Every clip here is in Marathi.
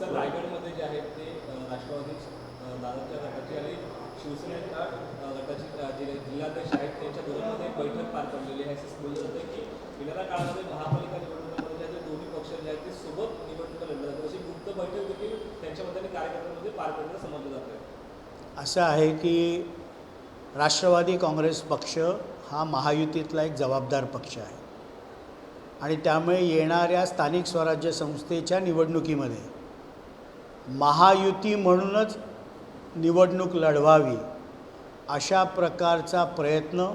सर रायगडमध्ये जे आहेत ते राष्ट्रवादी दादाच्या गटाची आणि शिवसेनेच्या गटाची जे जिल्हाध्यक्ष आहेत त्यांच्या दोघांमध्ये बैठक पार पडलेली आहे. असं बोललं जातं की येणाऱ्या काळामध्ये महापालिका निवडणुकांमध्ये जे दोन्ही पक्ष जे आहेत ते सोबत निवडणुका लढल्या जातात अशी गुप्त बैठक देखील त्यांच्यामध्ये आणि कार्यकर्त्यांमध्ये पार पडल्याचं समजलं जातं असं आहे की राष्ट्रवादी काँग्रेस पक्ष हा महायुतीतला एक जबाबदार पक्ष आहे. आणि त्यामुळे येणाऱ्या स्थानिक स्वराज्य संस्थेच्या निवडणुकीमध्ये महायुती म्हणूनच निवडणूक लढवावी अशा प्रकारचा प्रयत्न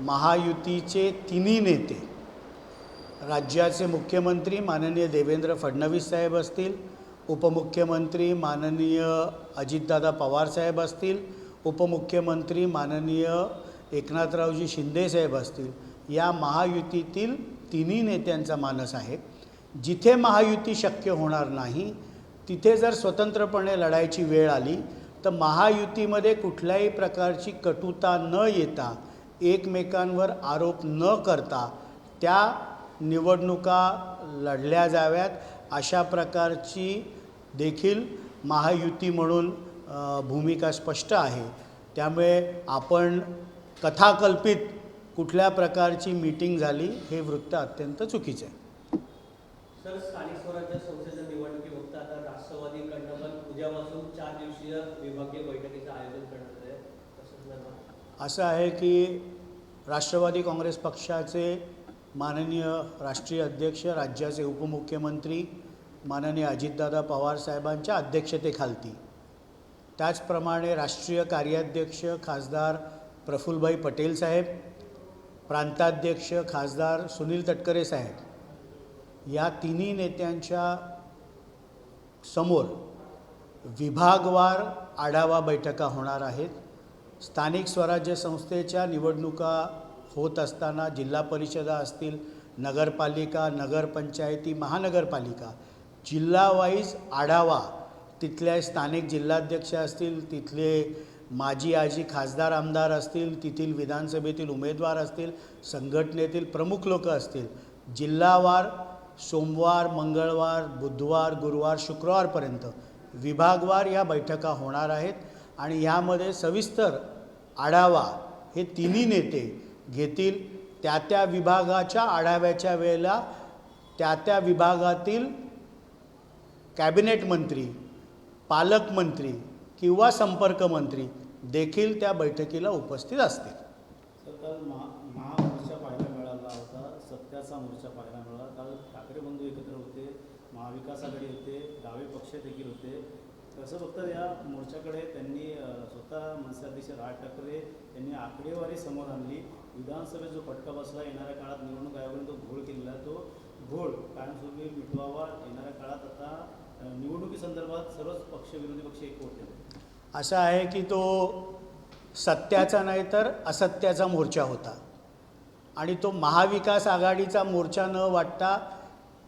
महायुतीचे तिन्ही नेते राज्याचे मुख्यमंत्री माननीय देवेंद्र फडणवीस साहेब असतील उपमुख्यमंत्री माननीय अजितदादा पवार साहेब असतील उपमुख्यमंत्री माननीय एकनाथरावजी शिंदे साहेब असतील या महायुतीतील तिन्ही नेत्यांचा मानस आहे. जिथे महायुती शक्य होणार नाही तिथे जर स्वतंत्रपणे लढायची वेळ आली तर महायुतीमध्ये कुठल्याही प्रकारची कटुता न येता एकमेकांवर आरोप न करता त्या निवडणुका लढल्या जाव्यात. अशा प्रकारची देखील महायुती म्हणून भूमिका स्पष्ट आहे. त्यामुळे आपण कथाकल्पित कुठल्या प्रकारची मीटिंग झाली हे वृत्त अत्यंत चुकीचं आहे सर स्थानिक स्वराज्य संस्थेच्या निवडणुकी फक्त आता राष्ट्रवादीकडनं पण उद्यापासून चार दिवसीय विभागीय बैठकीचं आयोजन करण्यात आहे असं आहे की राष्ट्रवादी काँग्रेस पक्षाचे माननीय राष्ट्रीय अध्यक्ष राज्याचे उपमुख्यमंत्री माननीय अजितदादा पवार साहेबांच्या अध्यक्षतेखालती. त्याचप्रमाणे राष्ट्रीय कार्याध्यक्ष खासदार प्रफुल्लभाई पटेल साहेब प्रांताध्यक्ष खासदार सुनील तटकरे साहेब या तिन्ही नेत्यांच्या समोर विभागवार आढावा बैठका होणार आहेत. स्थानिक स्वराज्य संस्थेच्या निवडणुका होत असताना जिल्हा परिषदा असतील नगरपालिका नगरपंचायती महानगरपालिका जिल्हावाईज आढावा तिथल्या स्थानिक जिल्हाध्यक्ष असतील तिथले माजी आजी खासदार आमदार असतील तेथील विधानसभेतील उमेदवार असतील संघटनेतील प्रमुख लोक असतील जिल्हावार सोमवार मंगळवार बुधवार गुरुवार शुक्रवारपर्यंत विभागवार या बैठका होणार आहेत आणि यामध्ये सविस्तर आढावा हे तिन्ही नेते घेतील. त्या त्या विभागाच्या आढाव्याच्या वेळेला त्या त्या विभागातील कॅबिनेट मंत्री पालकमंत्री किंवा संपर्क मंत्री देखील त्या बैठकीला उपस्थित असतील. महामोर्चा पाहायला मिळाला होता. सत्याचा मोर्चा पाहायला मिळाला. काल ठाकरे बंधू एकत्र होते महाविकास आघाडी होते अध्यक्ष देखील होते. तसं फक्त या मोर्चाकडे त्यांनी स्वतः मनसे अध्यक्ष राज ठाकरे यांनी आकडेवारी समोर आणली. विधानसभेत जो फटका बसला येणाऱ्या काळात निवडणूक आयोगाने तो घोळ केलेला तो घोळ कायमस्वरूपी मिटवावा येणाऱ्या काळात आता निवडणुकीसंदर्भात सर्वच पक्ष विरोधी पक्ष एक होते असं आहे की तो सत्याचा नाही तर असत्याचा मोर्चा होता. आणि तो महाविकास आघाडीचा मोर्चा न वाटता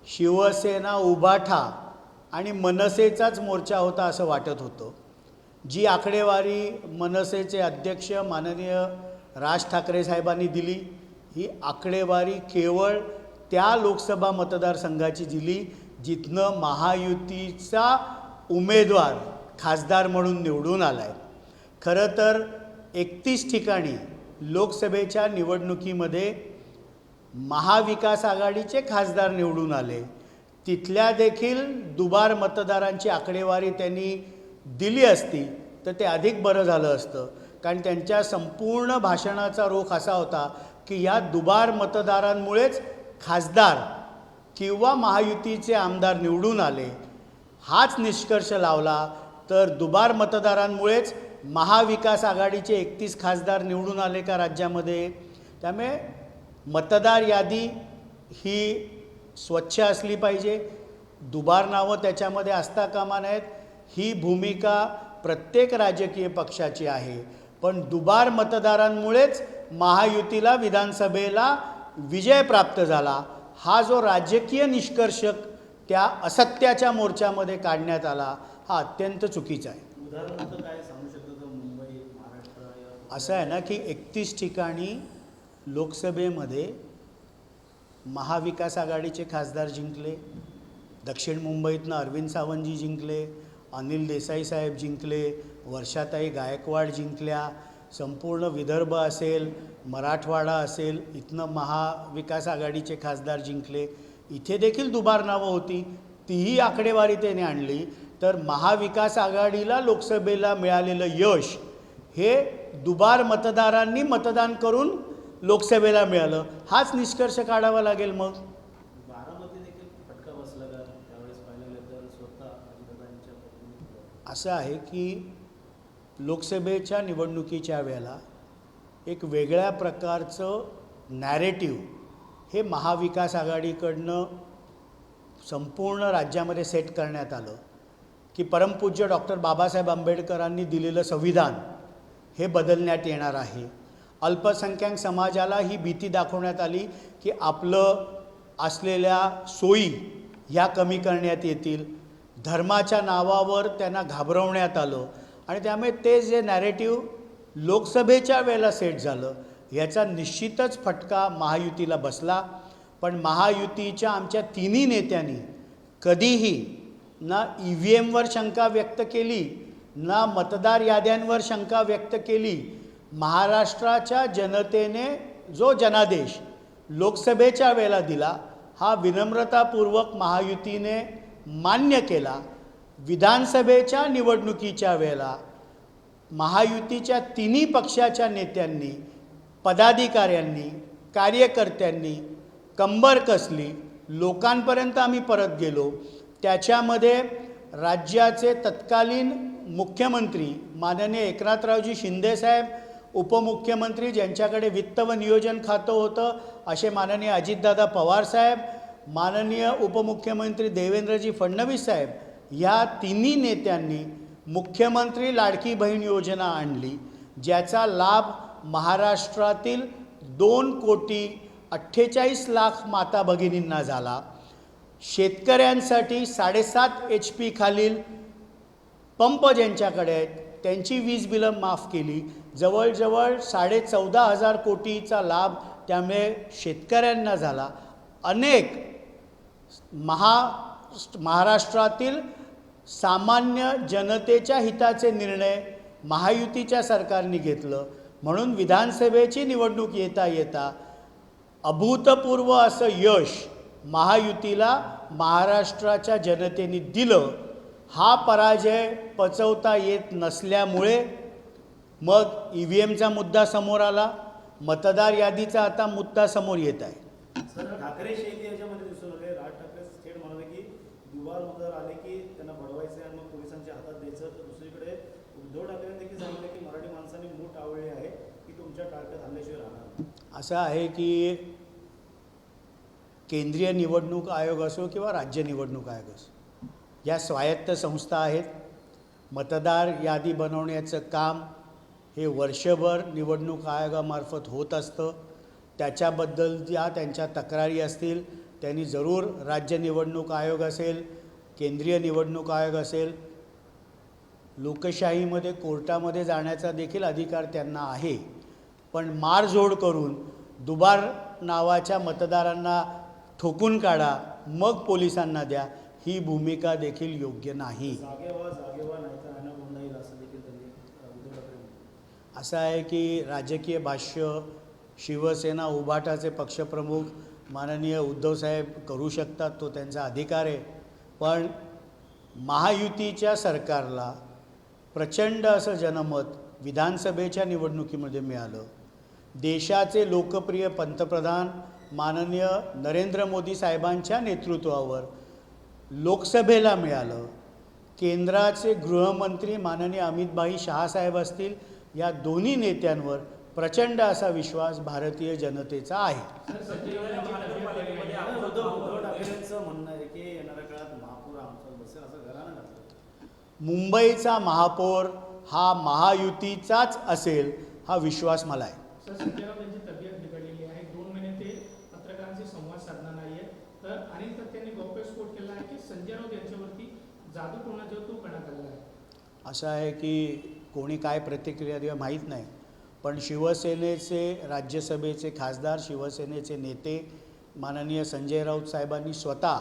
शिवसेना उबाठा आणि मनसेचाच मोर्चा होता असं वाटत होतं. जी आकडेवारी मनसेचे अध्यक्ष माननीय राज ठाकरे साहेबांनी दिली ही आकडेवारी केवळ त्या लोकसभा मतदारसंघाची दिली जिथनं महायुतीचा उमेदवार खासदार म्हणून निवडून आला आहे खरं तर एकतीस ठिकाणी लोकसभेच्या निवडणुकीमध्ये महाविकास आघाडीचे खासदार निवडून आले. तिथल्या देखील दुबार मतदारांची आकडेवारी त्यांनी दिली असती तर ते अधिक बरं झालं असतं. कारण त्यांच्या संपूर्ण भाषणाचा रोख असा होता की या दुबार मतदारांमुळेच खासदार किंवा महायुतीचे आमदार निवडून आले. हाच निष्कर्ष लावला तर दुबार मतदारांमुळेच महाविकास आघाडीचे एकतीस खासदार निवडून आले का राज्यामध्ये? त्यामुळे मतदार यादी ही स्वच्छ असली पाहिजे. दुबार नावं त्याच्यामध्ये असता कामा नयेत ही भूमिका प्रत्येक राजकीय पक्षाची आहे. पण दुबार मतदारांमुळेच महायुतीला विधानसभेला विजय प्राप्त झाला. हा जो राजकीय निष्कर्ष त्या असत्याच्या मोर्चामध्ये काढण्यात आला हा अत्यंत चुकीचा आहे. असं आहे ना की एकतीस ठिकाणी लोकसभेमध्ये महाविकास आघाडीचे खासदार जिंकले दक्षिण मुंबईतनं अरविंद सावंतजी जिंकले अनिल देसाई साहेब जिंकले वर्षाताई गायकवाड जिंकल्या संपूर्ण विदर्भ असेल मराठवाडा असेल इथनं महाविकास आघाडीचे खासदार जिंकले. इथे देखील दुबार नावं होती तीही आकडेवारी त्याने आणली. तर महाविकास आघाडीला लोकसभेला मिळालेलं यश हे दुबार मतदारांनी मतदान करून लोकसभेला मिळालं. हाच निष्कर्ष काढावा लागेल मग. असं आहे की लोकसभेच्या निवडणुकीच्या वेळेला एक वेगळ्या प्रकारचं नॅरेटिव्ह हे महाविकास आघाडीकडनं संपूर्ण राज्यामध्ये सेट करण्यात आलं. की परमपूज्य डॉक्टर बाबासाहेब आंबेडकरांनी दिलेलं संविधान हे बदलण्यात येणार आहे. अल्पसंख्याक समाजाला ही भीती दाखवण्यात आली की आपलं असलेल्या सोयी ह्या कमी करण्यात येतील. धर्माच्या नावावर त्यांना घाबरवण्यात आलं आणि त्यामुळे ते जे नॅरेटिव्ह लोकसभेच्या वेळेला सेट झालं याचा निश्चितच फटका महायुतीला बसला. पण महायुतीच्या आमच्या तिन्ही नेत्यांनी कधीही ना ई व्ही एमवर शंका व्यक्त केली ना मतदार याद्यांवर शंका व्यक्त केली महाराष्ट्राच्या जनतेने जो जनादेश लोकसभेच्या वेळेला दिला हा विनम्रतापूर्वक महायुतीने मान्य केला. विधानसभेच्या निवडणुकीच्या वेळेला महायुतीच्या तिन्ही पक्षाच्या नेत्यांनी पदाधिकाऱ्यांनी कार्यकर्त्यांनी कंबर कसली लोकांपर्यंत आम्ही परत गेलो त्याच्यामध्ये राज्याचे तत्कालीन मुख्यमंत्री माननीय एकनाथरावजी शिंदेसाहेब उपमुख्यमंत्री ज्यांच्याकडे वित्त व नियोजन खातं होतं असे माननीय अजितदादा पवारसाहेब माननीय उपमुख्यमंत्री देवेंद्रजी फडणवीस साहेब या तिन्ही नेत्यांनी मुख्यमंत्री लाडकी बहीण योजना आणली ज्याचा लाभ महाराष्ट्रातील दोन कोटी अठ्ठेचाळीस लाख माता भगिनींना झाला. शेतकऱ्यांसाठी साडेसात एच पी खालील पंप ज्यांच्याकडे आहेत त्यांची वीज बिलं माफ केली जवळजवळ साडे चौदा हजार कोटीचा लाभ त्यामुळे शेतकऱ्यांना झाला. अनेक महा महाराष्ट्रातील सामान्य जनतेच्या हिताचे निर्णय महायुतीच्या सरकारने घेतलं. म्हणून विधानसभेची निवडणूक येता येता अभूतपूर्व असं यश महायुतीला महाराष्ट्राच्या जनतेने दिलं. हा पराजय पचवता येत नसल्यामुळे मग ई व्ही एमचा मुद्दा समोर आला. मतदार यादीचा आता मुद्दा समोर येत आहे. असं आहे की केंद्रीय निवडणूक आयोग असो किंवा राज्य निवडणूक आयोग असो या स्वायत्त संस्था आहेत. मतदार यादी बनवण्याचं काम हे वर्षभर निवडणूक आयोगामार्फत होत असतं. त्याच्याबद्दल ज्या त्यांच्या तक्रारी असतील त्यांनी जरूर राज्य निवडणूक आयोग असेल केंद्रीय निवडणूक आयोग असेल लोकशाहीमध्ये कोर्टामध्ये जाण्याचा देखील अधिकार त्यांना आहे. पण मारझोड करून दुबार नावाच्या मतदारांना ठोकून काढा मग पोलिसांना द्या ही भूमिका देखील योग्य नाही जागे व्हा जागे व्हा नाही तर आणा गुंडा येईल असं देखील त्यांनी अं, उद्धव ठाकरे म्हणाले. असं आहे की राजकीय भाष्य शिवसेना उभाटाचे पक्षप्रमुख माननीय उद्धवसाहेब करू शकतात तो त्यांचा अधिकार आहे. पण महायुतीच्या सरकारला प्रचंड असं जनमत विधानसभेच्या निवडणुकीमध्ये मिळालं. देशाचे लोकप्रिय पंतप्रधान माननीय नरेंद्र मोदी साहेबांच्या नेतृत्वावर लोकसभेला मिळालं. केंद्राचे गृहमंत्री माननीय अमितभाई शहासाहेब असतील या दोन्ही नेत्यांवर प्रचंड असा विश्वास भारतीय जनतेचा आहे. मुंबईचा महापौर हा महायुतीचाच असेल हा विश्वास मला आहे. सर संजय राऊत यांची तब्येत बिघडलेली आहे. दोन महिने ते पत्रकारांशी संवाद साधणार नाहीये. तर अनेक तथ्यांनी गौप्यस्फोट केला आहे की संजय राऊत यांच्यावरती जादू कोणाच्या तो करण्यात आलेला आहे. असं आहे की कोणी काय प्रतिक्रिया द्या माहीत नाही. पण शिवसेनेचे राज्यसभेचे खासदार शिवसेनेचे नेते माननीय संजय राऊत साहेबांनी स्वतः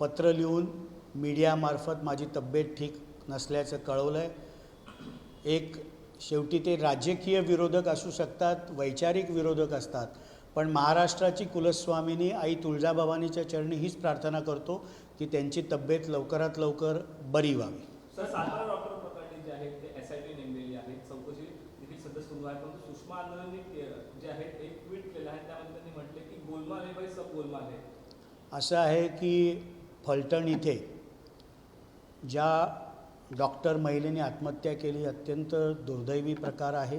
पत्र लिहून मीडियामार्फत माझी तब्येत ठीक नसल्याचं कळवलं आहे एक शेवटी ते राजकीय विरोधक असू शकतात वैचारिक विरोधक असतात पण महाराष्ट्राची कुलस्वामिनी आई तुळजाभवानीच्या चरणी हीच प्रार्थना करतो की त्यांची तब्येत लवकरात लवकर बरी व्हावी सर सातारा डॉक्टर प्रकरणी जे आहेत ते एस आय टी नेमलेली आहे चौकशी देखील सध्या सुरू आहे परंतु सुषमा आंदोलननी जे आहे एक ट्विट केलं आहे. त्यामध्ये त्यांनी म्हटले की गोलमाल हे बाई सब गोलमाल आहे. असं आहे की फलटण इथे ज्या डॉक्टर महिलेने आत्महत्या केली अत्यंत दुर्दैवी प्रकार आहे.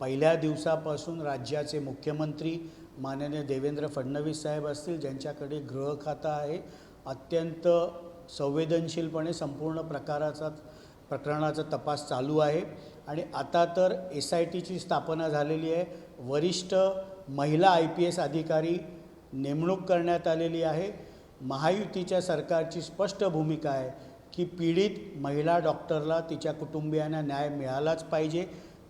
पहिल्या दिवसापासून राज्याचे मुख्यमंत्री माननीय देवेंद्र फडणवीस साहेब असतील ज्यांच्याकडे गृह खातं आहे अत्यंत संवेदनशीलपणे संपूर्ण प्रकाराचा प्रकरणाचा तपास चालू आहे. आणि आता तर एस आय टीची स्थापना झालेली आहे. वरिष्ठ महिला आय पी एस अधिकारी नेमणूक करण्यात आलेली आहे. महायुतीच्या सरकारची स्पष्ट भूमिका आहे की पीडित महिला डॉक्टरला तिच्या कुटुंबियांना न्याय मिळालाच पाहिजे.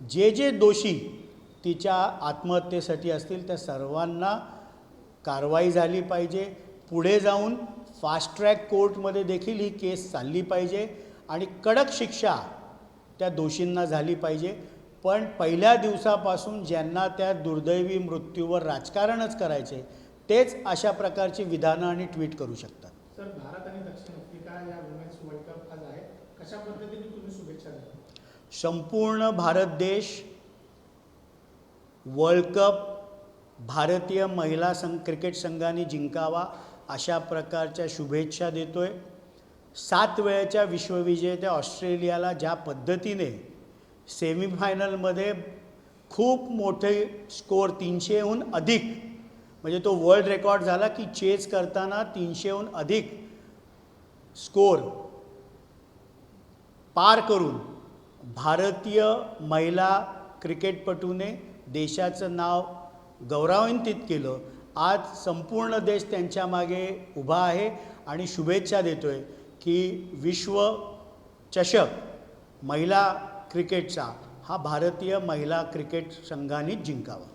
जे जे दोषी तिच्या आत्महत्येसाठी असतील त्या सर्वांना कारवाई झाली पाहिजे. पुढे जाऊन फास्ट ट्रॅक कोर्टमध्ये देखील ही केस चालली पाहिजे. आणि कडक शिक्षा त्या दोषींना झाली पाहिजे. पण पहिल्या दिवसापासून ज्यांना त्या दुर्दैवी मृत्यूवर राजकारणच करायचे तेच अशा प्रकारची विधानं आणि ट्विट करू शकतात. सर भारत आणि दक्षिण आफ्रिका या वुमेन्स वर्ल्ड कप आज आहे. कशा पद्धतीने तुम्ही शुभेच्छा संपूर्ण भारत देश वर्ल्ड कप भारतीय महिला संघ क्रिकेट संघाने जिंकावा अशा प्रकारच्या शुभेच्छा देतो आहे सात वेळेच्या विश्वविजेत्या ऑस्ट्रेलियाला ज्या पद्धतीने सेमीफायनलमध्ये खूप मोठे स्कोर तीनशेहून अधिक म्हणजे तो वर्ल्ड रेकॉर्ड झाला की चेस करताना तीनशेहून अधिक स्कोर पार करून भारतीय महिला क्रिकेटपटूने देशाचं नाव गौरवान्वित केलं. आज संपूर्ण देश त्यांच्या मागे उभा आहे आणि शुभेच्छा देतो आहे की विश्व चषक महिला क्रिकेटचा हा भारतीय महिला क्रिकेट संघानेच जिंकावा.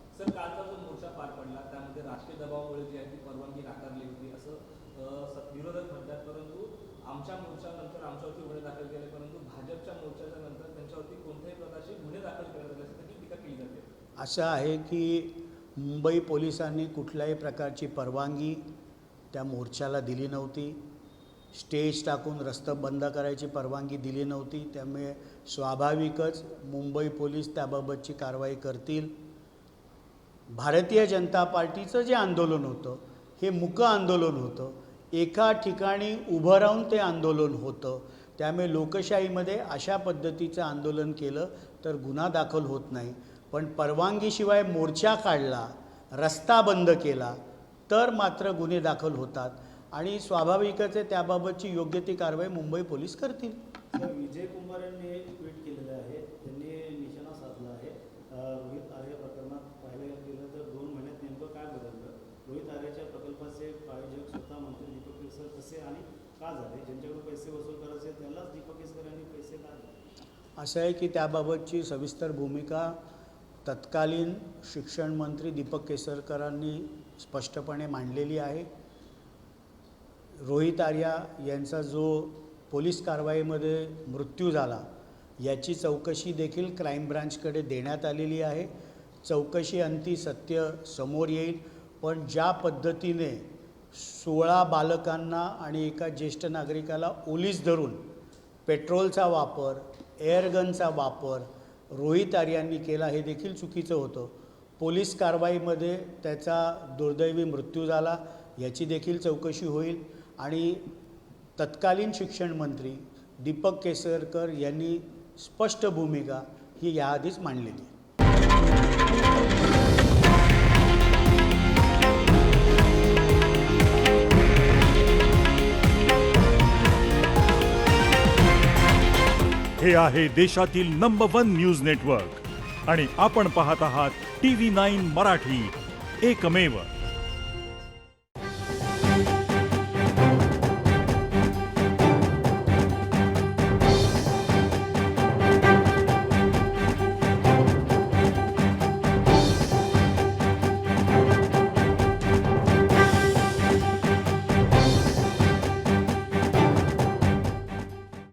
असं आहे की मुंबई पोलिसांनी कुठल्याही प्रकारची परवानगी त्या मोर्चाला दिली नव्हती. स्टेज टाकून रस्तं बंद करायची परवानगी दिली नव्हती. त्यामुळे स्वाभाविकच मुंबई पोलीस त्याबाबतची कारवाई करतील. भारतीय जनता पार्टीचं जे आंदोलन होतं हे मुक आंदोलन होतं. एका ठिकाणी उभं राहून ते आंदोलन होतं. त्यामुळे लोकशाहीमध्ये अशा पद्धतीचं आंदोलन केलं तर गुन्हा दाखल होत नाही. पण परवानगीशिवाय मोर्चा काढला रस्ता बंद केला तर मात्र गुन्हे दाखल होतात. आणि स्वाभाविकच आहे त्याबाबतची योग्य ती कारवाई मुंबई पोलीस करतील. विजय कुमार यांनी एक ट्विट केलेलं आहे. त्यांनी निशाणा साधला आहे. रोहित आर्य प्रकरणात पाहायला गेलं तर दोन महिन्यात नेमकं काय बदललं? रोहित आर्याच्या प्रकल्पाचे प्रायोजक स्वतः मंत्री दीपक केसकर कसे आणि का झाले? ज्यांच्याकडून पैसे वसूल करायचे त्यालाच दीपक केसकर यांनी पैसे का दिले? असं आहे की त्याबाबतची सविस्तर भूमिका तत्कालीन शिक्षण मंत्री दीपक केसरकरांनी स्पष्टपणे मांडलेली आहे. रोहित आर्या यांचा जो पोलीस कारवाईमध्ये मृत्यू झाला याची चौकशी देखील क्राईम ब्रांचकडे देण्यात आलेली आहे. चौकशी अंती सत्य समोर येईल पण ज्या पद्धतीने सोळा बालकांना आणि एका ज्येष्ठ नागरिकाला ओलीस धरून पेट्रोलचा वापर एअरगनचा वापर रोहित आर्यांनी केला हे देखील चुकीचं होतं. पोलीस कारवाईमध्ये त्याचा दुर्दैवी मृत्यू झाला याची देखील चौकशी होईल. आणि तत्कालीन शिक्षण मंत्री दीपक केसरकर यांनी स्पष्ट भूमिका ही याआधीच मांडलेली आहे. हे आहे देशातील नंबर वन न्यूज नेटवर्क आणि आपण पाहत आहात टी व्ही नाईन मराठी. एकमेव